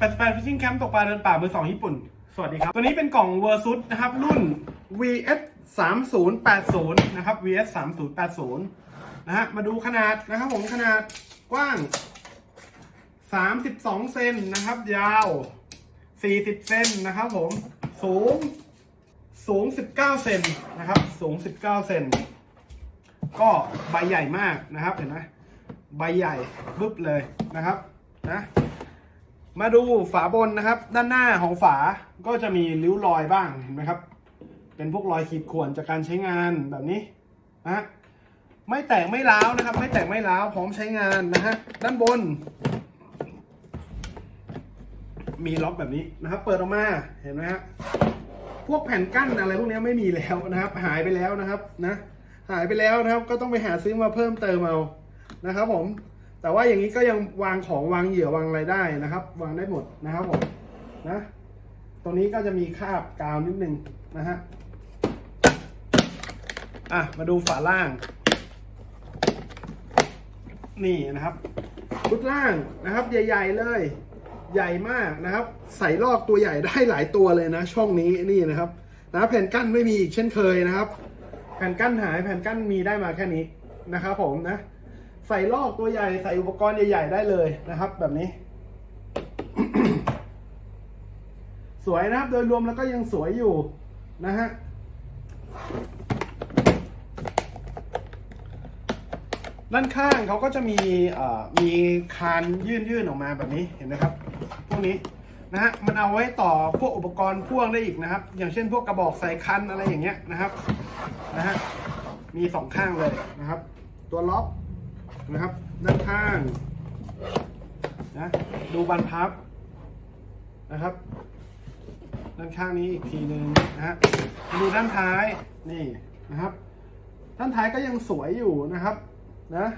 88 Fishing Camp ตกปลาเดินป่ามือสองญี่ปุ่น สวัสดีครับ ตัวนี้เป็นกล่อง Versus นะครับ รุ่น VS 3080นะครับ VS 3080นะฮะ มาดูขนาดนะครับผมขนาดกว้าง 32 เซนนะครับ ยาว 40 เซนนะครับผม สูง สูง 19 เซนนะครับ สูง 19 เซน ก็ใบใหญ่มากนะครับ เห็นไหมใบใหญ่บึ๊บเลยนะครับ นะ มาดูฝาบนนะครับ ด้านหน้าของฝาก็จะมีริ้วรอยบ้างเห็นไหมครับ เป็นพวกรอยขีดข่วนจากการใช้งานแบบนี้นะฮะไม่แตกไม่ร้าวนะครับ ไม่แตกไม่ร้าวพร้อมใช้งานนะฮะด้านบน มีล็อกแบบนี้นะครับ เปิดออกมาเห็นไหมฮะพวกแผ่นกั้นอะไรพวกนี้ไม่มีแล้วนะครับ หายไปแล้วนะครับนะ หายไปแล้วนะครับ ก็ต้องไปหาซื้อมาเพิ่มเติมเอานะครับผม แต่ว่าอย่างนี้ก็ยังวางของวางเหยื่อวางอะไรได้นะครับ วางได้หมดนะครับผมนะตรงนี้ก็จะมีคาบกาวนิดนึงนะฮะอะมาดูฝาล่าง นี่นะครับชุดล่างนะครับ ใหญ่ ๆ เลย ใหญ่มากนะครับ ใส่ลอกตัวใหญ่ได้หลายตัวเลยนะ ช่องนี้นี่นะครับนะแผ่นกั้นไม่มีอีกเช่นเคยนะครับ แผ่นกั้นหายแผ่นกั้นมีได้มาแค่นี้นะครับผมนะ ใส่ลอกตัวใหญ่ใส่อุปกรณ์ใหญ่ ๆ ได้เลยนะครับ แบบนี้ สวยนะครับ โดยรวมแล้วก็ยังสวยอยู่นะฮะด้านข้างเขาก็จะมีมีคานยื่นๆออกมาแบบนี้เห็นไหมครับ พวกนี้นะฮะมันเอาไว้ต่อพวกอุปกรณ์พ่วงได้อีกนะครับ อย่างเช่นพวกกระบอกใส่คันอะไรอย่างเงี้ยนะครับนะฮะมีสองข้างเลยนะครับ ตัวล็อก นะครับด้านข้างนะดูบันพับนะครับ ด้านข้างนี้อีกทีหนึ่งนะฮะดูด้านท้ายนี่นะครับ ด้านท้ายก็ยังสวยอยู่นะครับนะ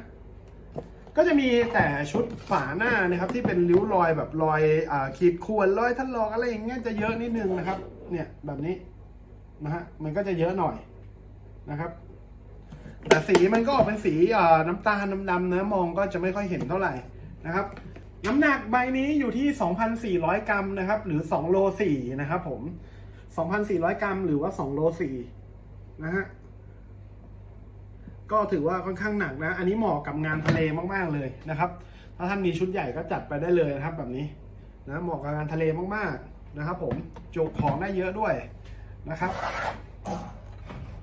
ก็จะมีแต่ชุดฝาหน้านะครับ ที่เป็นริ้วรอยแบบรอยอขีดข่วนรอยทันลอกอะไรอย่างเงี้ยจะเยอะนิดนึงนะครับ เนี่ยแบบนี้นะฮะมันก็จะเยอะหน่อยนะครับ แต่สีมันก็ออกเป็นสีน้ำตาลดำๆนะมองก็จะไม่ค่อยเห็นเท่าไหร่นะครับน้ำหนักใบนี้อยู่ที่ 2,400 กรัมนะครับ หรือ2โล4นะครับผม 2,400 กรัมหรือว่า2โล4นะฮะก็ถือว่าค่อนข้างหนักนะ อันนี้เหมาะกับงานทะเลมากๆเลยนะครับ ถ้าท่านมีชุดใหญ่ก็จัดไปได้เลยนะครับแบบนี้นะเหมาะกับงานทะเลมากๆนะครับ ผมจุของได้เยอะด้วยนะครับ